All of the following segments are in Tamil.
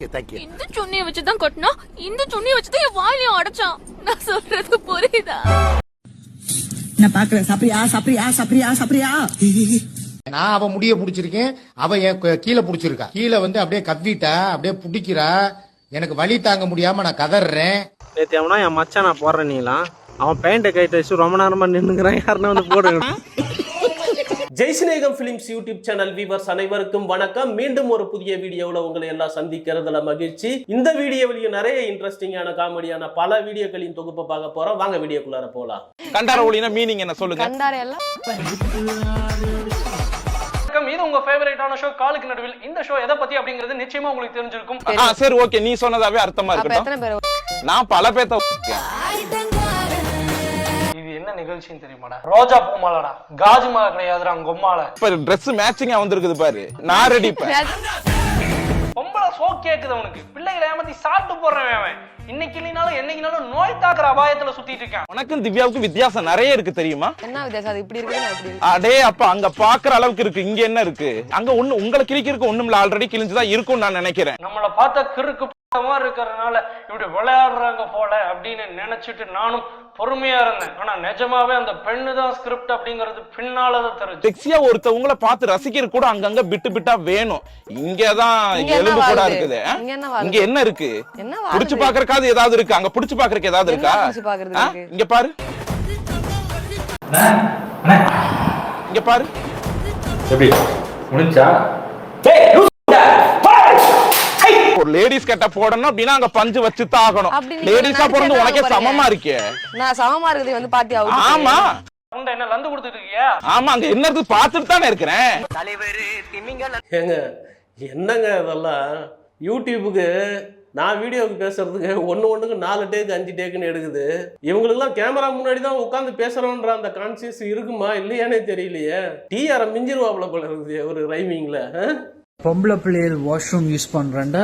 இந்த சுண்ணிய வச்சுதான் கட்டினா இந்த சுண்ணிய வச்சுதான் என் வாயிலையும் அடைச்சான். நான் சொல்றது புரியுதா? நான் பாக்குறேன் சாப்பிரியா சாப்பிரியா சாப்பிரியா சாப்பிரியா நான் அவன் முடிய புடிச்சிருக்கேன். அவன் என் கீழே புடிச்சிருக்கா. கீழே வந்து அப்படியே கவ்விட்டா அப்படியே புடிக்கிறா. எனக்கு வலி தாங்க முடியாம நான் கதறேன் அவனா என் மச்சான் நான் போடுறேன் நீலாம். அவன் பேண்ட்டை கைட்டு வச்சு ரொம்ப நேரமா நின்னுங்கிறான் யாருன்னா வந்து போடுங்க. ஜெய்சினேகம் பிலிம்ஸ் யூடியூப் சேனல் வீவர்ஸ் அனைவருக்கும் வணக்கம். மீண்டும் ஒரு புதிய வீடியோவில் உங்களை எல்லாம் சந்திக்கிறதுல மகிழ்ச்சி. இந்த வீடியோவிலையும் நிறைய இன்ட்ரெஸ்டிங்கான காமெடியான பல வீடியோக்களின் தொகுப்பை பார்க்க போறோம். வாங்க வீடியோக்குள்ளார போலாம். கண்டார ஒளினா மீனிங் என்ன சொல்லுங்க? வணக்கம். இது உங்க ஃபேவரட்டான ஷோ காலுக்கு நடுவில் இந்த ஷோ எதை பத்தி அப்படிங்கிறது நிச்சயமா உங்களுக்கு தெரிஞ்சிருக்கும். ஆ சரி ஓகே நீ சொன்னதாவே அர்த்தமா இருக்கட்டும். நான் பல என்ன நிகழ்ச்சின்னு தெரியுமாடா? ரோஜா பூ மாலடா காஜு மாலை கிடையாதுடா உங்க உம்மால. இப்ப Dress மேட்சிங்கா வந்திருக்குது பாரு. நான் ரெடி பொம்பளை சோ கேக்குது அவனுக்கு. பிள்ளைகளை ஏமாத்தி சாப்பிட்டு போடுறவன் அவன். இன்னைக்கு இல்லைனாலும் என்னைக்குனாலும் நோய் தாக்குற அபாயத்துல சுத்திட்டு இருக்கான். உனக்கும் திவ்யாவுக்கும் வித்தியாசம் நிறைய இருக்கு தெரியுமா? என்ன வித்தியாசம்? அது இப்படி இருக்கு நான் இப்படி இருக்கு அடே அப்ப அங்க பாக்குற அளவுக்கு இருக்கு. இங்க என்ன இருக்கு? அங்க ஒண்ணு உங்களை கிழிக்கிறதுக்கு ஒண்ணும் இல்ல ஆல்ரெடி கிழிஞ்சுதான் இருக்கும்னு நான் நினைக்கிறேன். நம்மள பார்த்தா கிறுக்கு மாதிரி இருக்கிறதுனால இப்படி விளையாடுறாங்க போல அப்படின்னு நினைச்சிட்டு நானும் பொறுமையா இருந்தேன். ஆனா நிஜமாவே அந்த பெண்ணு தான் ஸ்கிரிப்ட் அப்படிங்கிறது பின்னாலதான் தெரிஞ்சு செக்ஸியா ஒருத்தவங்கள பார்த்து ரசிக்கிறது கூட அங்கங்க பிட்டு பிட்டா வேணும். இங்கதான் எலும்பு கூட? இருக்குது? இங்க என்ன இருக்கு? என்ன புடிச்சு வாழுது? பாக்குறதுக்காவது ஏதாவது இருக்கு? அங்க புடிச்சு பாக்குறதுக்கு ஏதாவது? இருக்கு? இங்க பாரு. இங்க பாரு. எப்படி? முடிஞ்சா? ஒரு லேடிஸ் கட்ட போடணும் அப்படின்னா அங்க பஞ்சு வச்சு தான் ஆகணும் லேடிஸா பிறந்து உனக்கே? சமமா இருக்கே. நான் சமமா இருக்கிறது வந்து பாத்தியா ஆமா. என்ன லந்து கொடுத்துட்டு இருக்கியா? ஆமா அங்க என்ன இருக்கு பாத்துட்டு தானே இருக்கிறேன். ஏங்க என்னங்க இதெல்லாம்? யூடியூபுக்கு நான் வீடியோவுக்கு பேசுறதுக்கு ஒன்று ஒன்றுக்கு நாலு டேக்கு அஞ்சு டேக்குன்னு எடுக்குது. இவங்களுக்குலாம் கேமரா முன்னாடி தான் உட்காந்து பேசுறோன்ற அந்த கான்சியஸ் இருக்குமா இல்லையானே தெரியலையே. டிஆர் மிஞ்சிருவாப்புல போல இருக்குது ஒரு ரைமிங்ல பொம்பளை பிள்ளைகள் வாஷ்ரூம் யூஸ் பண்றேன்டா.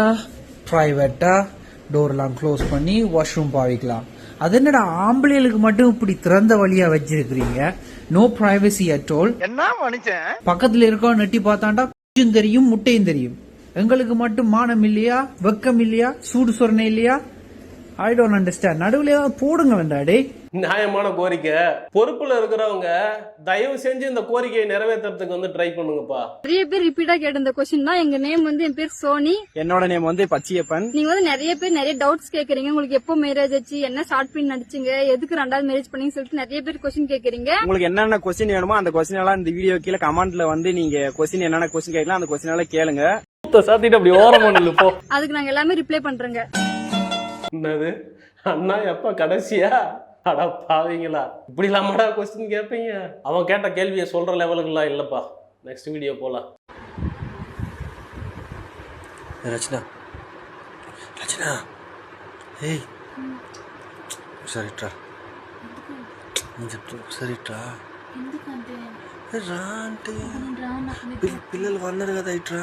பிரைவேட்டா டோர்லாம் க்ளோஸ் பண்ணி வாஷ்ரூம் பாவிக்கலாம். அது என்னடா ஆம்பளைகளுக்கு மட்டும் இப்படி திறந்த வழியா வச்சிருக்கிறீங்க? நோ பிரைவசி அட் ஆல் என்ன மனுஷன்? பக்கத்துல இருக்கோம் நெட்டி பார்த்தாண்டா குஞ்சும் தெரியும் முட்டையும் தெரியும். எங்களுக்கு மட்டும் மானம் இல்லையா வெக்கம் இல்லையா சூடு சொரணை இல்லையா? ஐ டோன்ட் அண்டர்ஸ்டாண்ட் நடுவில் ஏதாவது போடுங்க வேண்டாடே நியாயமான கோரிக்கை. பொறுப்புல இருக்கிறவங்க தயவு செஞ்சு இந்த கோரிக்கையை நிறைவேற்றுறதுக்கு வந்து ட்ரை பண்ணுங்கப்பா. நிறைய பேர் ரிப்பீட்டா கேட்ட இந்த கொஸ்டின் தான். எங்க நேம் வந்து என் பேர் சோனி. என்னோட நேம் வந்து பச்சியப்பன். நீங்க வந்து நிறைய பேர் நிறைய டவுட்ஸ் கேக்குறீங்க. உங்களுக்கு எப்போ மேரேஜ் ஆச்சு? என்ன ஷார்ட் பின் நடிச்சீங்க? எதுக்கு ரெண்டாவது மேரேஜ் பண்ணீங்கன்னு சொல்லிட்டு நிறைய பேர் கொஸ்டின் கேக்குறீங்க. உங்களுக்கு என்னென்ன கொஸ்டின் வேணுமோ அந்த கொஸ்டின் எல்லாம் இந்த வீடியோ கீழே கமெண்ட்ல வந்து நீங்க கொஸ்டின் என்னென்ன கொஸ்டின் கேட்கலாம் அந்த கொஸ்டின் எல்லாம் கேளுங்க. சாத்திட்டு அப்படி ஓரமா நில்லு போ அதுக்கு நாங்க எல்லாமே ரிப்ளை பண்றோங்க. என்னது? அண்ணா எப்போ கடைசியா? அடா பாவீங்களா? இப்படிலாமாடா கொஸ்டின் கேட்பீங்க அவன் கேட்ட கேள்வியை சொல்கிற லெவலுக்குலாம் இல்லைப்பா. நெக்ஸ்ட் வீடியோ போகலாம் ரச்சனா. ரச்சனா. ஏய். సరేట్రా నేను చెప్తున్నా సరేట్రా రా అంటే పిల్లలు అన్నారు కదా ఇట్రా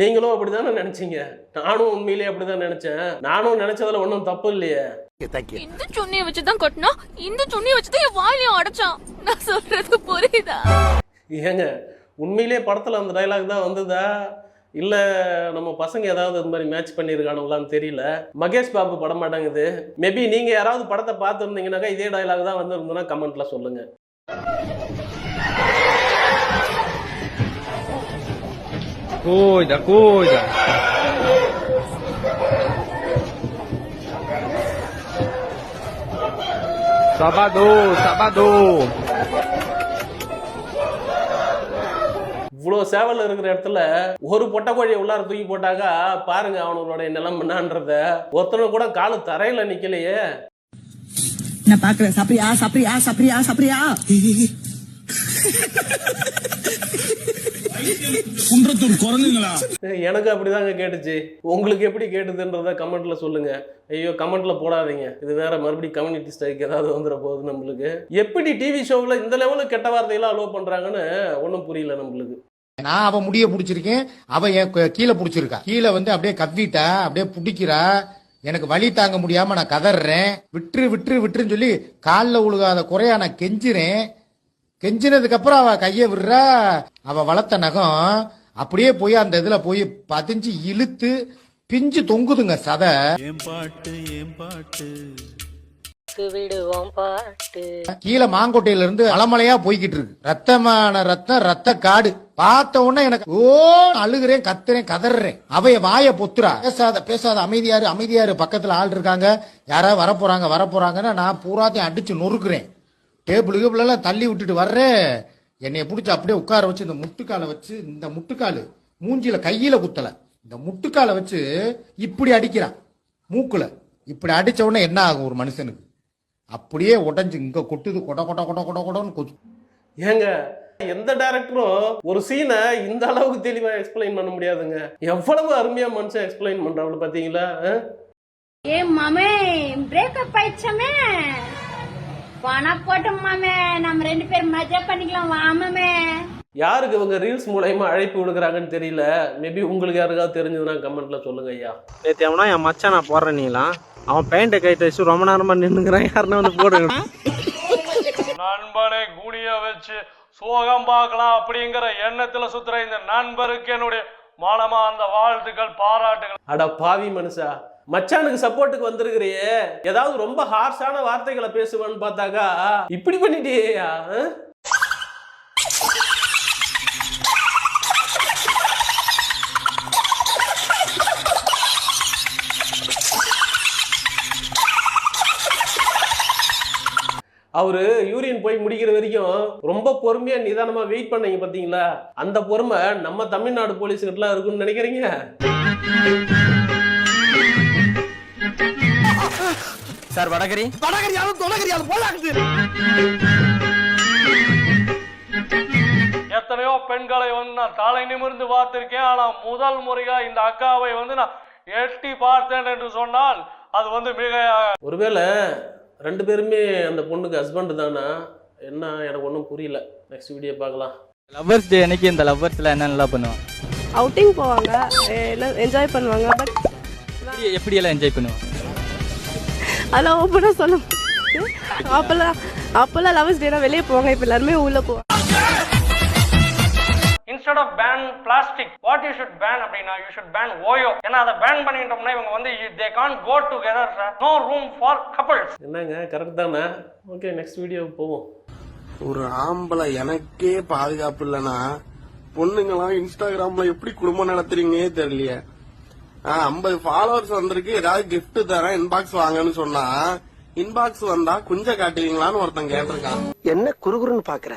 நீங்களும் அப்படிதானே நினைச்சீங்க? நானும் உண்மையிலேயே அப்படிதான் நினைச்சேன். நானும் நினைச்சதுல ஒன்றும் தப்பு இல்லையே. இந்த சுண்ணிய வச்சுதான் கட்டினா இந்த சுண்ணிய வச்சுதான் என் வாயிலையும் அடைச்சான். நான் சொல்றது புரியுதா? ஏங்க உண்மையிலேயே படத்துல அந்த டைலாக் தான் வந்ததா? இல்ல நம்ம பசங்க ஏதாவது இது மாதிரி மேட்ச் பண்ணியிருக்கானுங்களான்னு தெரியல. மகேஷ் பாபு படம் மாட்டாங்குது. மேபி நீங்க யாராவது படத்தை பார்த்துருந்தீங்கன்னாக்கா இதே டைலாக் தான் வந்திருந்ததுன்னா கமெண்ட்ல சொல்லுங்க. Cuida, cuida. Sabador, Sabador. இவ்வளோ சேவல் இருக்கிற இடத்துல ஒரு பொட்டக்கோழியை உள்ளார தூக்கி போட்டாக்கா பாருங்க அவனுடைய நிலம் என்னன்றத. ஒருத்தனை கூட காலு தரையில நிக்கலையே. நான் பாக்குறேன் சாப்பிரியா சாப்பிரியா சாப்பிரியா சாப்பிரியா குன்றத்தூர் குரங்குங்களா எனக்கு அப்படிதாங்க கேட்டுச்சு. உங்களுக்கு எப்படி கேட்டுதுன்றத கமெண்ட்ல சொல்லுங்க. ஐயோ கமெண்ட்ல போடாதீங்க. இது வேற மறுபடியும் கம்யூனிட்டி ஸ்ட்ரைக் ஏதாவது வந்துட போகுது நம்மளுக்கு. எப்படி டிவி ஷோவில் இந்த லெவலுக்கு கெட்ட வார்த்தையெல்லாம் அலோவ் பண்றாங்கன்னு ஒன்றும் புரியல நம்மளுக்கு. நான் அவன் முடிய பிடிச்சிருக்கேன். அவன் என் கீழே பிடிச்சிருக்கா. கீழே வந்து அப்படியே கவ்விட்டா அப்படியே பிடிக்கிறா. எனக்கு வலி தாங்க முடியாம நான் கதறேன் விட்டுரு விட்டுரு விட்டுருன்னு சொல்லி காலில் உழுகாத குறையா நான் கெஞ்சுறேன். கெஞ்சினதுக்கு அப்புறம் அவ கையை விடுறா. அவ வளர்த்த நகம் அப்படியே போய் அந்த இதுல போய் பதிஞ்சு இழுத்து பிஞ்சு தொங்குதுங்க சதை. விடுவோம் பாட்டு. கீழே மாங்கோட்டையில இருந்து அலமலையா போய்கிட்டு இருக்கு. ரத்தமான ரத்தம் ரத்த காடு. பார்த்த உடனே எனக்கு ஓ அழுகிறேன் கத்துறேன் கதறேன் அவைய வாய பொத்துறா. பேசாத பேசாத அமைதியாரு அமைதியாரு பக்கத்துல ஆள் இருக்காங்க. யாராவது வரப்போறாங்க வரப்போறாங்கன்னா நான் பூராத்தையும் அடிச்சு நொறுக்குறேன். டேபிள் கீபிள் எல்லாம் தள்ளி விட்டுட்டு வர்றேன் என்னைய பிடிச்சி அப்படியே உட்கார வச்சு இந்த முட்டுக்காலை வச்சு இந்த முட்டுக்காலு மூஞ்சில கையில குத்தல. இந்த முட்டுக்காலை வச்சு இப்படி அடிக்கிறான் மூக்குல. இப்படி அடிச்ச உடனே என்ன ஆகும் ஒரு மனுஷனுக்கு? அப்படியே உடைஞ்சு இங்க கொட்டுது கொட கொட கொட கொட கொடன்னு கொத்து ஏங்க எந்த டைரக்டரும் ஒரு சீனை இந்த அளவுக்கு தெளிவா எக்ஸ்பிளைன் பண்ண முடியாதுங்க. எவ்வளவு அருமையா மனுஷன் எக்ஸ்பிளைன் பண்றாங்க பாத்தீங்களா ஆ? ஏ மாமே பிரேக்கப் ஆயிடுச்சாமே மாமே நம்ம ரெண்டு பேரும் மஜா பண்ணிக்கலாம் வாமமே. யாருக்கு இவங்க ரீல்ஸ் மூலயமா அழைப்பு விடுக்கிறாங்கன்னு தெரியல. மேபி உங்களுக்கு யாருக்காவது தெரிஞ்சதுன்னா கமெண்ட்ல சொல்லுங்க ஐயா. நேற்று அவனா என் மச்சான் நான் போடுறேன் நீலாம் அவன் பேண்ட்டை கைட்டு வச்சு ரொம்ப நேரமா நின்னுங்கிறான் யாருன்னா வந்து போடுங்க நண்பனை குனிய வச்சு சோகம் பார்க்கலாம் அப்படிங்கிற எண்ணத்துல சுத்துற இந்த நண்பருக்கு என்னுடைய மனமா அந்த வாழ்த்துக்கள் பாராட்டுகள் அட பாவி மனுஷா மச்சானுக்கு சப்போர்ட்டுக்கு வந்திருக்கிறியே? ஏதாவது ரொம்ப ஹார்ஷான வார்த்தைகளை பேசுவேன்னு பார்த்தாக்கா இப்படி பண்ணிட்டேயா அவரு யூரியன் போய் முடிக்கிற வரைக்கும் ரொம்ப பொறுமையா நிதானமா வெயிட் பண்ணீங்க பாத்தீங்களா அந்த பொறுமை நம்ம தமிழ்நாடு போலீஸ்கிட்டலாம் இருக்குன்னு நினைக்கிறீங்க? சார் வடகரி? வடகரியாலும் தொலைகரியாலும் போலாக்குது எத்தனையோ பெண்களை வந்து நான் தலை நிமிர்ந்து பார்த்திருக்கேன். ஆனா முதல் முறையா இந்த அக்காவை வந்து நான் எட்டி பார்த்தேன் என்று சொன்னால் அது வந்து மிக ஒருவேளை ரெண்டு பேருமே அந்த பொண்ணுக்கு ஹஸ்பண்ட் தானா? என்ன எனக்கு ஒன்றும் புரியல. நெக்ஸ்ட் வீடியோ பார்க்கலாம். லவ்வர்ஸ் டே அன்னைக்கு இந்த லவ்வர்ஸ்ல என்னென்னலாம் பண்ணுவாங்க? அவுட்டிங் போவாங்க என்ஜாய் பண்ணுவாங்க பட் எப்படி எல்லாம் என்ஜாய் பண்ணுவாங்க? அதெல்லாம் ஓப்பனாக சொல்ல அப்போல்லாம் அப்போல்லாம் லவர்ஸ் டேனா வெளியே போவாங்க. இப்போ எல்லாருமே உள்ள போவாங்க instead of ban plastic what you should ban அப்படின்னா யூ ஷுட் பேன் ஓயோ ஏன்னா அதை பேன் பண்ணிட்டோம்னா இவங்க வந்து they can go together sir no room for couples என்னங்க? கரெக்ட் தானே? ஓகே நெக்ஸ்ட் வீடியோ போவோம். ஒரு ஆம்பளை எனக்கே பாதுகாப்பு இல்லைன்னா பொண்ணுங்களாம் இன்ஸ்டாகிராம்ல எப்படி குடும்பம் நடத்துறீங்கன்னே தெரியலையே. ஐம்பது ஃபாலோவர்ஸ் வந்திருக்கு. ஏதாவது gift தரேன் இன்பாக்ஸ் வாங்கன்னு சொன்னா இன்பாக்ஸ் வந்தா குஞ்ச காட்டுவீங்களான்னு ஒருத்தன் கேட்டிருக்கான். என்ன குறுகுறுன்னு பாக்குற?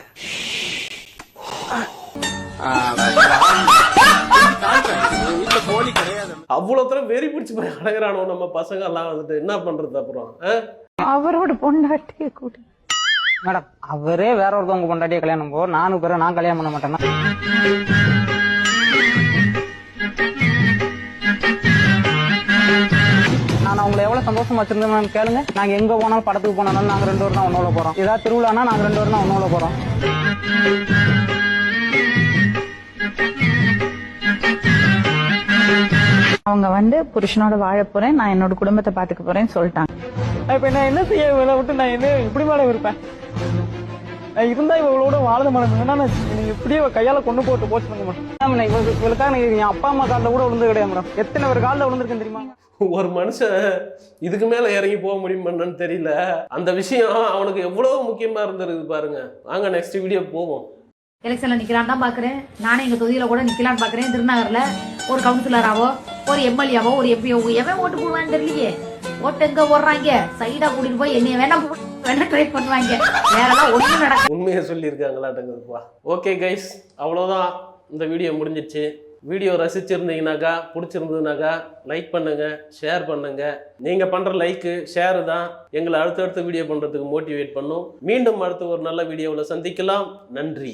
வீட்டுல கோழி கிடையாது. அவ்வளோ தூரம் வெறி பிடிச்சி போய் நம்ம பசங்க எல்லாம் வந்துட்டு. என்ன பண்றது அப்புறம்? அவரோட பொண்டாட்டியை கூட்டி. மேடம் அவரே வேற ஒருத்தவங்க பொண்டாட்டியை கல்யாணம் போ. நானும் பிற நான் கல்யாணம் பண்ண மாட்டேன்னா? எவ்வளவு சந்தோஷமா வச்சிருந்தேன் மேம் கேளுங்க. நாங்க எங்க போனாலும் படத்துக்கு போனாலும் நாங்க ரெண்டு பேரும் தான் ஒன்னோட போறோம். ஏதாவது திருவிழானா நாங்க ரெண்டு பேரும் தான் ஒன்னோட போறோம். அவங்க வந்து புருஷனோட வாழ போறேன். நான் என்னோட குடும்பத்தை பாத்துக்க போறேன்னு சொல்லிட்டாங்க. இப்ப நான் என்ன செய்ய? விட்டு நான் என்ன இப்படி மேடம் இருப்பேன்? நான் இருந்தா இவளோட வாழ மேடம் ஏன்னா நான் இப்படியே கையால கொண்டு போட்டு போச்சுங்க மேடம். நான் இவளுக்கு இவளுக்காக நான் என் அப்பா அம்மா காலில் கூட விழுந்து கிடையாது மேடம். எத்தனை பேர் காலில் விழுந்திருக்கேன் தெரியுமா? ஒரு மனுஷன் இதுக்கு மேல இறங்கி போக முடியுமான்னு தெரியல. அந்த விஷயம் அவனுக்கு எவ்வளவு முக்கியமா இருந்திருக்கு பாருங்க. வாங்க நெக்ஸ்ட் வீடியோ போவோம். எலெக்ஷன்ல நிக்கலான்னு தான் பாக்குறேன். நானே எங்க தொகுதியில கூட நிக்கலான்னு பாக்குறேன். திருநகர்ல ஒரு கவுன்சிலராவோ ஒரு எம்எல்ஏவோ ஒரு எம்பிஓ எவன் ஓட்டு போடுவான்னு தெரியலையே. ஓட்டு எங்க ஓடுறாங்க சைடா கூட்டிட்டு போய் என்னைய வேணா வேணா ட்ரை பண்ணுவாங்க. வேறலாம் எல்லாம் ஒண்ணும் உண்மையை சொல்லியிருக்காங்களாட்டங்குதுப்பா ஓகே கைஸ் அவ்வளோதான் இந்த வீடியோ முடிஞ்சிச்சு. வீடியோ ரசிச்சிருந்தீங்கனாக்கா பிடிச்சிருந்ததுனாக்கா லைக் பண்ணுங்க ஷேர் பண்ணுங்க. நீங்க பண்ற லைக்கு ஷேர் தான் எங்களை அடுத்தடுத்த வீடியோ பண்றதுக்கு மோட்டிவேட் பண்ணும். மீண்டும் அடுத்த ஒரு நல்ல வீடியோவில் சந்திக்கலாம். நன்றி.